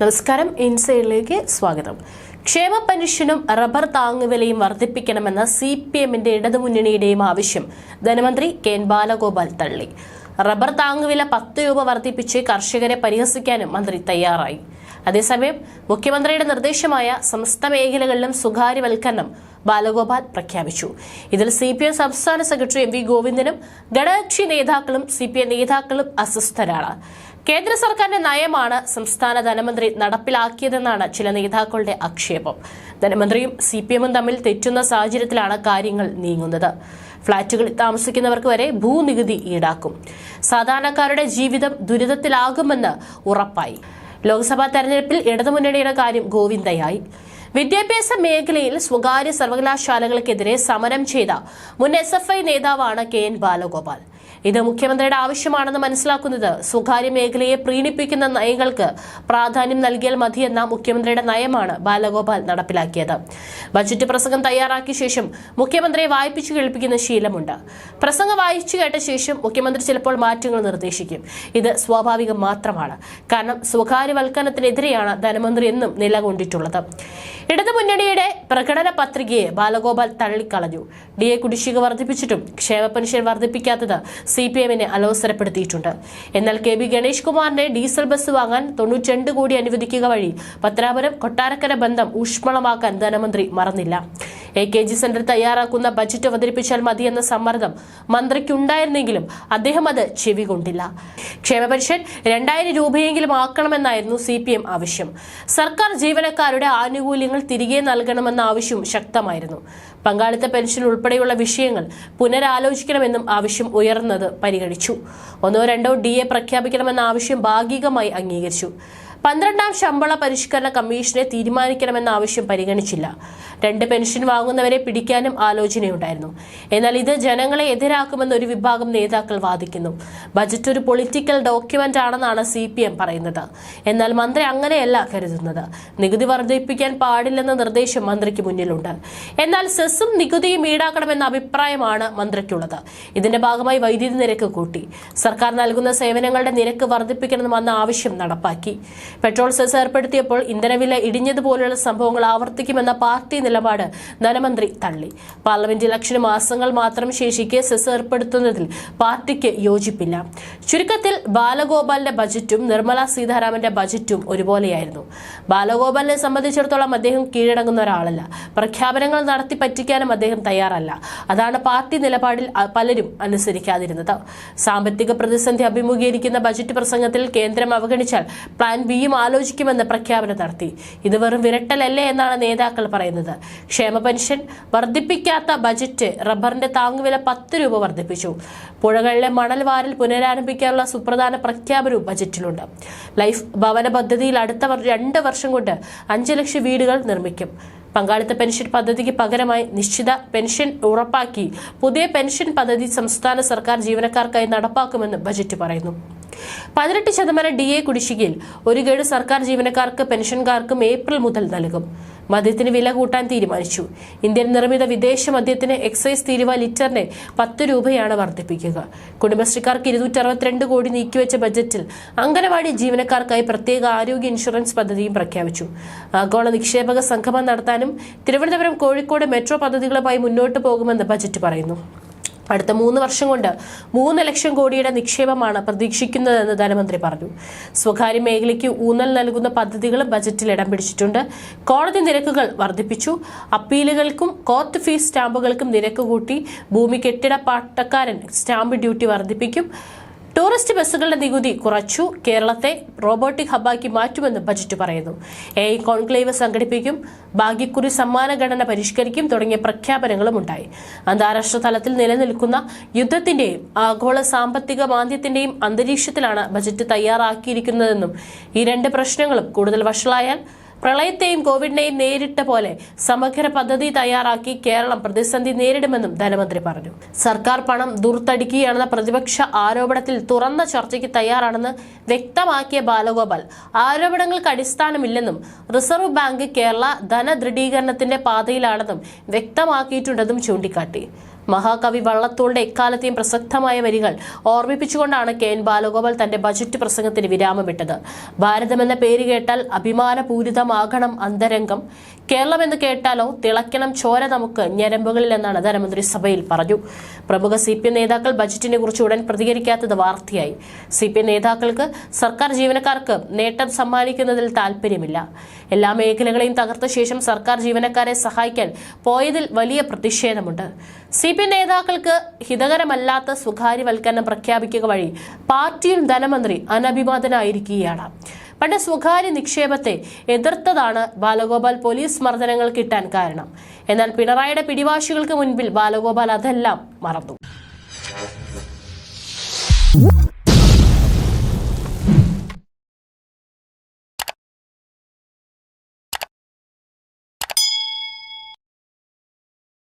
നമസ്കാരം. ഇൻസൈഡിലേക്ക് സ്വാഗതം. ക്ഷേമ പെൻഷനും റബ്ബർ താങ്ങുവിലയും വർദ്ധിപ്പിക്കണമെന്ന സി പി എമ്മിന്റെ ഇടതുമുന്നണിയുടെയും ആവശ്യം ധനമന്ത്രി കെ എൻ ബാലഗോപാൽ തള്ളി. റബ്ബർ താങ്ങുവില പത്ത് രൂപ വർദ്ധിപ്പിച്ച് കർഷകരെ പരിഹസിക്കാനും മന്ത്രി തയ്യാറായി. അതേസമയം മുഖ്യമന്ത്രിയുടെ നിർദ്ദേശമായ സമസ്ത മേഖലകളിലും സ്വകാര്യവൽക്കരണം ബാലഗോപാൽ പ്രഖ്യാപിച്ചു. ഇതിൽ സി പി എം സംസ്ഥാന സെക്രട്ടറി എം വി ഗോവിന്ദനും ഘടകക്ഷി നേതാക്കളും സി പി എം നേതാക്കളും അസ്വസ്ഥരാണ്. കേന്ദ്ര സർക്കാരിന്റെ നയമാണ് സംസ്ഥാന ധനമന്ത്രി നടപ്പിലാക്കിയതെന്നാണ് ചില നേതാക്കളുടെ ആക്ഷേപം. ധനമന്ത്രിയും സി പി എമ്മും തമ്മിൽ തെറ്റുന്ന സാഹചര്യത്തിലാണ് കാര്യങ്ങൾ നീങ്ങുന്നത്. ഫ്ളാറ്റുകളിൽ താമസിക്കുന്നവർക്ക് വരെ ഭൂനികുതി ഈടാക്കും. സാധാരണക്കാരുടെ ജീവിതം ദുരിതത്തിലാകുമെന്ന് ഉറപ്പായി. ലോക്സഭാ തെരഞ്ഞെടുപ്പിൽ ഇടതുമുന്നണിയുടെ കാര്യം ഗോവിന്ദയായി. വിദ്യാഭ്യാസ മേഖലയിൽ സ്വകാര്യ സർവകലാശാലകൾക്കെതിരെ സമരം ചെയ്ത മുൻ എസ് എഫ് ഐ നേതാവാണ് കെ എൻ ബാലഗോപാൽ. ഇത് മുഖ്യമന്ത്രിയുടെ ആവശ്യമാണെന്ന് മനസ്സിലാക്കുന്നത് സ്വകാര്യ മേഖലയെ പ്രീണിപ്പിക്കുന്ന നയങ്ങൾക്ക് പ്രാധാന്യം നൽകിയാൽ മതിയെന്ന മുഖ്യമന്ത്രിയുടെ നയമാണ് ബാലഗോപാൽ നടപ്പിലാക്കിയത്. ബജറ്റ് പ്രസംഗം തയ്യാറാക്കിയ ശേഷം മുഖ്യമന്ത്രിയെ വായിപ്പിച്ചു കേൾപ്പിക്കുന്ന ശീലമുണ്ട്. പ്രസംഗം വായിച്ചു കേട്ട ശേഷം മുഖ്യമന്ത്രി ചിലപ്പോൾ മാറ്റങ്ങൾ നിർദ്ദേശിക്കും. ഇത് സ്വാഭാവികം മാത്രമാണ്. കാരണം സ്വകാര്യവൽക്കരണത്തിനെതിരെയാണ് ധനമന്ത്രി എന്നും നിലകൊണ്ടിട്ടുള്ളത്. ഇടതുമുന്നണിയുടെ പ്രകടന പത്രികയെ ബാലഗോപാൽ തള്ളിക്കളഞ്ഞു. ഡി എ കുടിശ്ശിക വർദ്ധിപ്പിച്ചിട്ടും ക്ഷേമ പെൻഷൻ വർദ്ധിപ്പിക്കാത്തത് സി പി എമ്മിനെ അലോസരപ്പെടുത്തിയിട്ടുണ്ട്. എന്നാൽ കെ ബി ഗണേഷ് കുമാറിന്റെ ഡീസൽ ബസ് വാങ്ങാൻ തൊണ്ണൂറ്റിരണ്ട് കോടി അനുവദിക്കുക വഴി പത്രാപുരം കൊട്ടാരക്കര ബന്ധം ഊഷ്മളമാക്കാൻ ധനമന്ത്രി മറന്നില്ല. എ കെ ജി സെന്റർ തയ്യാറാക്കുന്ന ബജറ്റ് അവതരിപ്പിച്ചാൽ മതിയെന്ന സമ്മർദ്ദം മന്ത്രിക്കുണ്ടായിരുന്നെങ്കിലും അദ്ദേഹം അത് ചെവികൊണ്ടില്ല. ക്ഷേമ പെൻഷൻ രണ്ടായിരം രൂപയെങ്കിലും ആക്കണമെന്നായിരുന്നു സി പി എം ആവശ്യം. സർക്കാർ ജീവനക്കാരുടെ ആനുകൂല്യങ്ങൾ തിരികെ നൽകണമെന്ന ആവശ്യവും ശക്തമായിരുന്നു. പങ്കാളിത്ത പെൻഷൻ ഉൾപ്പെടെയുള്ള വിഷയങ്ങൾ പുനരാലോചിക്കണമെന്നും ആവശ്യം ഉയർന്നത് പരിഗണിച്ചു. ഒന്നോ രണ്ടോ ഡി എ പ്രഖ്യാപിക്കണമെന്ന ആവശ്യം ഭാഗികമായി അംഗീകരിച്ചു. പന്ത്രണ്ടാം ശമ്പള പരിഷ്കരണ കമ്മീഷനെ തീരുമാനിക്കണമെന്ന ആവശ്യം പരിഗണിച്ചില്ല. രണ്ട് പെൻഷൻ വാങ്ങുന്നവരെ പിടിക്കാനും ആലോചനയുണ്ടായിരുന്നു. എന്നാൽ ഇത് ജനങ്ങളെ എതിരാക്കുമെന്ന് ഒരു വിഭാഗം നേതാക്കൾ വാദിക്കുന്നു. ബജറ്റ് ഒരു പൊളിറ്റിക്കൽ ഡോക്യുമെന്റ് ആണെന്നാണ് സി പറയുന്നത്. എന്നാൽ മന്ത്രി അങ്ങനെയല്ല കരുതുന്നത്. നികുതി വർദ്ധിപ്പിക്കാൻ പാടില്ലെന്ന നിർദ്ദേശം മന്ത്രിക്ക് മുന്നിലുണ്ട്. എന്നാൽ സെസ്സും നികുതിയും ഈടാക്കണമെന്ന അഭിപ്രായമാണ് മന്ത്രിക്കുള്ളത്. ഇതിന്റെ ഭാഗമായി വൈദ്യുതി നിരക്ക് കൂട്ടി. സർക്കാർ നൽകുന്ന സേവനങ്ങളുടെ നിരക്ക് വർദ്ധിപ്പിക്കണമെന്ന ആവശ്യം നടപ്പാക്കി. പെട്രോൾ സെസ് ഏർപ്പെടുത്തിയപ്പോൾ ഇന്ധനവില ഇടിഞ്ഞതുപോലുള്ള സംഭവങ്ങൾ ആവർത്തിക്കുമെന്ന പാർട്ടി നിലപാട് ധനമന്ത്രി തള്ളി. പാർലമെന്റ് ഇലക്ഷന് മാസങ്ങൾ മാത്രം ശേഷിക്കെ സെസ് ഏർപ്പെടുത്തുന്നതിൽ പാർട്ടിക്ക് യോജിപ്പില്ല. ചുരുക്കത്തിൽ ബാലഗോപാലിന്റെ ബജറ്റും നിർമ്മല സീതാരാമന്റെ ബജറ്റും ഒരുപോലെയായിരുന്നു. ബാലഗോപാലിനെ സംബന്ധിച്ചിടത്തോളം അദ്ദേഹം കീഴടങ്ങുന്ന ഒരാളല്ല. പ്രഖ്യാപനങ്ങൾ നടത്തി പറ്റിക്കാനും അദ്ദേഹം തയ്യാറല്ല. അതാണ് പാർട്ടി നിലപാടിൽ പലരും അനുസരിക്കാതിരുന്നത്. സാമ്പത്തിക പ്രതിസന്ധി അഭിമുഖീകരിക്കുന്ന ബജറ്റ് പ്രസംഗത്തിൽ കേന്ദ്രം അവഗണിച്ചാൽ പ്ലാൻ ബിയും ആലോചിക്കുമെന്ന് പ്രഖ്യാപനം നടത്തി. ഇത് വെറും വിരട്ടലല്ലേ എന്നാണ് നേതാക്കൾ പറയുന്നത്. ക്ഷേമ പെൻഷൻ വർദ്ധിപ്പിക്കാത്ത ബജറ്റ് റബ്ബറിന്റെ താങ്ങുവില പത്ത് രൂപ വർദ്ധിപ്പിച്ചു. പുഴകളിലെ മണൽ വാരൽ പുനരാരംഭിക്കാനുള്ള സുപ്രധാന പ്രഖ്യാപനവും ബജറ്റിലുണ്ട്. ലൈഫ് ഭവന പദ്ധതിയിൽ അടുത്ത രണ്ട് വർഷം കൊണ്ട് അഞ്ച് ലക്ഷം വീടുകൾ നിർമ്മിക്കും. പങ്കാളിത്ത പെൻഷൻ പദ്ധതിക്ക് പകരമായി നിശ്ചിത പെൻഷൻ ഉറപ്പാക്കി പുതിയ പെൻഷൻ പദ്ധതി സംസ്ഥാന സർക്കാർ ജീവനക്കാർക്കായി നടപ്പാക്കുമെന്ന് ബജറ്റ് പറയുന്നു. പതിനെട്ട് ശതമാനം ഡി എ കുടിശ്ശികയിൽ ഒരു ഗഡു സർക്കാർ ജീവനക്കാർക്ക് പെൻഷൻകാർക്കും ഏപ്രിൽ മുതൽ നൽകും. മദ്യത്തിന് വില കൂട്ടാൻ തീരുമാനിച്ചു. ഇന്ത്യൻ നിർമ്മിത വിദേശ മദ്യത്തിന് എക്സൈസ് തീരുവ ലിറ്ററിന് പത്ത് രൂപയാണ് വർദ്ധിപ്പിക്കുക. കുടുംബശ്രീക്കാർക്ക് ഇരുന്നൂറ്റി അറുപത്തിരണ്ട് കോടി നീക്കിവെച്ച ബജറ്റിൽ അംഗനവാടി ജീവനക്കാർക്കായി പ്രത്യേക ആരോഗ്യ ഇൻഷുറൻസ് പദ്ധതിയും പ്രഖ്യാപിച്ചു. ആഗോള നിക്ഷേപക സംഗമം നടത്താനും തിരുവനന്തപുരം കോഴിക്കോട് മെട്രോ പദ്ധതികളുമായി മുന്നോട്ട് പോകുമെന്ന് ബജറ്റ് പറയുന്നു. അടുത്ത മൂന്ന് വർഷം കൊണ്ട് മൂന്ന് ലക്ഷം കോടിയുടെ നിക്ഷേപമാണ് പ്രതീക്ഷിക്കുന്നതെന്ന് ധനമന്ത്രി പറഞ്ഞു. സ്വകാര്യ മേഖലയ്ക്ക് ഊന്നൽ നൽകുന്ന പദ്ധതികളും ബജറ്റിൽ ഇടം പിടിച്ചിട്ടുണ്ട്. കോടതി നിരക്കുകൾ വർദ്ധിപ്പിച്ചു. അപ്പീലുകൾക്കും കോർട്ട് ഫീസ് സ്റ്റാമ്പുകൾക്കും നിരക്ക് കൂട്ടി. ഭൂമി കെട്ടിട പാട്ടക്കാരൻ സ്റ്റാമ്പ് ഡ്യൂട്ടി വർദ്ധിപ്പിക്കും. ടൂറിസ്റ്റ് ബസ്സുകളുടെ നികുതി കുറച്ചു. കേരളത്തെ റോബോട്ടിക് ഹബ്ബാക്കി മാറ്റുമെന്ന് ബജറ്റ് പറയുന്നു. എ കോൺക്ലേവ് സംഘടിപ്പിക്കും. ഭാഗ്യക്കുറി സമ്മാന ഘടന പരിഷ്കരിക്കും തുടങ്ങിയ പ്രഖ്യാപനങ്ങളും ഉണ്ടായി. അന്താരാഷ്ട്ര തലത്തിൽ നിലനിൽക്കുന്ന യുദ്ധത്തിന്റെയും ആഗോള സാമ്പത്തിക മാന്ദ്യത്തിന്റെയും അന്തരീക്ഷത്തിലാണ് ബജറ്റ് തയ്യാറാക്കിയിരിക്കുന്നതെന്നും ഈ രണ്ട് പ്രശ്നങ്ങളും കൂടുതൽ വഷളായാൽ പ്രളയത്തെയും കോവിഡിനെയും നേരിട്ട പോലെ സമഗ്ര പദ്ധതി തയ്യാറാക്കി കേരളം പ്രതിസന്ധി നേരിടുമെന്നും ധനമന്ത്രി പറഞ്ഞു. സർക്കാർ പണം ദുർത്തടിക്കുകയാണെന്ന പ്രതിപക്ഷ ആരോപണത്തിൽ തുറന്ന ചർച്ചയ്ക്ക് തയ്യാറാണെന്ന് വ്യക്തമാക്കിയ ബാലഗോപാൽ ആരോപണങ്ങൾക്ക് അടിസ്ഥാനമില്ലെന്നും റിസർവ് ബാങ്ക് കേരള ധനദൃഢീകരണത്തിന്റെ പാതയിലാണെന്നും വ്യക്തമാക്കിയിട്ടുണ്ടെന്നും ചൂണ്ടിക്കാട്ടി. മഹാകവി വള്ളത്തോളുടെ എക്കാലത്തെയും പ്രസക്തമായ വരികൾ ഓർമ്മിപ്പിച്ചുകൊണ്ടാണ് കെ എൻ ബാലഗോപാൽ തന്റെ ബജറ്റ് പ്രസംഗത്തിന് വിരാമമിട്ടത്. ഭാരതമെന്ന പേര് കേട്ടാൽ അഭിമാനപൂരിതമാകണം അന്തരംഗം. കേരളം എന്ന് കേട്ടാലോ തിളക്കണം ചോര നമുക്ക് ഞരമ്പുകളിൽ എന്നാണ് ധനമന്ത്രി സഭയിൽ പറഞ്ഞു. പ്രമുഖ സി പി നേതാക്കൾ ബജറ്റിനെ കുറിച്ച് ഉടൻ പ്രതികരിക്കാത്തത് വാർത്തയായി. സി പി നേതാക്കൾക്ക് സർക്കാർ ജീവനക്കാർക്ക് നേട്ടം സമ്മാനിക്കുന്നതിൽ താല്പര്യമില്ല എല്ലാ മേഖലകളെയും തകർത്ത ശേഷം സർക്കാർ ജീവനക്കാരെ സഹായിക്കാൻ പോയതിൽ വലിയ പ്രതിഷേധമുണ്ട്. സി പി നേതാക്കൾക്ക് ഹിതകരമല്ലാത്ത സ്വകാര്യവൽക്കരണം പ്രഖ്യാപിക്കുക വഴി പാർട്ടിയും ധനമന്ത്രി അനഭിമതനായിരിക്കുകയാണ് പണ്ട് സ്വകാര്യ നിക്ഷേപത്തെ എതിർത്തതാണ് ബാലഗോപാൽ പോലീസ് മർദ്ദനങ്ങൾ കിട്ടാൻ കാരണം. എന്നാൽ പിണറായിയുടെ പിടിവാശികൾക്ക് മുൻപിൽ ബാലഗോപാൽ അതെല്ലാം മറന്നു.